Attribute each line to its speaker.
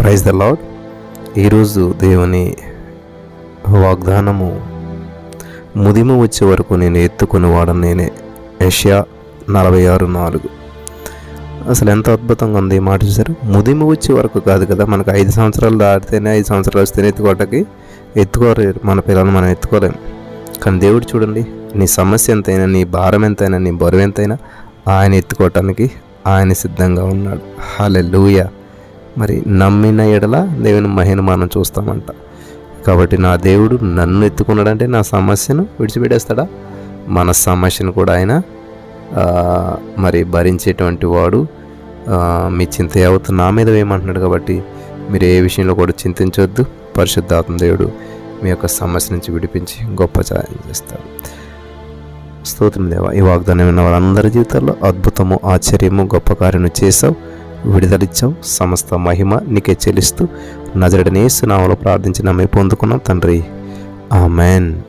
Speaker 1: Praise the lord ఈరోజు దేవుని వాగ్దానము ముదిమ వచ్చే వరకు నేను ఎత్తుకుని వాడను నేనే. ఏషియా నలభై ఆరు నాలుగు. అసలు ఎంత అద్భుతంగా ఉంది ఈ మాట చూసారు? ముదిమ వచ్చే వరకు కాదు కదా మనకు ఐదు సంవత్సరాలు దాటితేనే ఐదు సంవత్సరాలు వస్తేనే ఎత్తుకోవటానికి ఎత్తుకోలేరు. మన పిల్లలు మనం ఎత్తుకోలేము కానీ దేవుడు చూడండి నీ సమస్య ఎంతైనా నీ భారం ఎంతైనా నీ బరువు ఎంతైనా ఆయన ఎత్తుకోవటానికి ఆయన సిద్ధంగా ఉన్నాడు. హాలెలూయా మరి నమ్మిన ఎడల దేవుని మహిమ మనం చూస్తామంట. కాబట్టి నా దేవుడు నన్ను ఎత్తుకున్నాడంటే నా సమస్యను విడిచిపెట్టేస్తాడా? మన సమస్యను కూడా ఆయన మరి భరించేటువంటి వాడు మీ చింత యావత్తు నా మీద వేయమంటున్నాడు కాబట్టి మీరు ఏ విషయంలో కూడా చింతించవద్దు పరిశుద్ధాత్మ దేవుడు మీ యొక్క సమస్య నుంచి విడిపించి గొప్ప సహాయం చేస్తాడు. స్తోత్రం దేవ ఈ వాగ్దానం విన్న వాళ్ళందరి జీవితాల్లో అద్భుతము ఆశ్చర్యము గొప్ప కార్యము చేసావు విడుదలిచ్చావు. సమస్త మహిమ నీకే చెల్లిస్తూ నజరడనేసు నామలో ప్రార్థించి నమ్మి పొందుకున్నాం తండ్రి. ఆమెన్.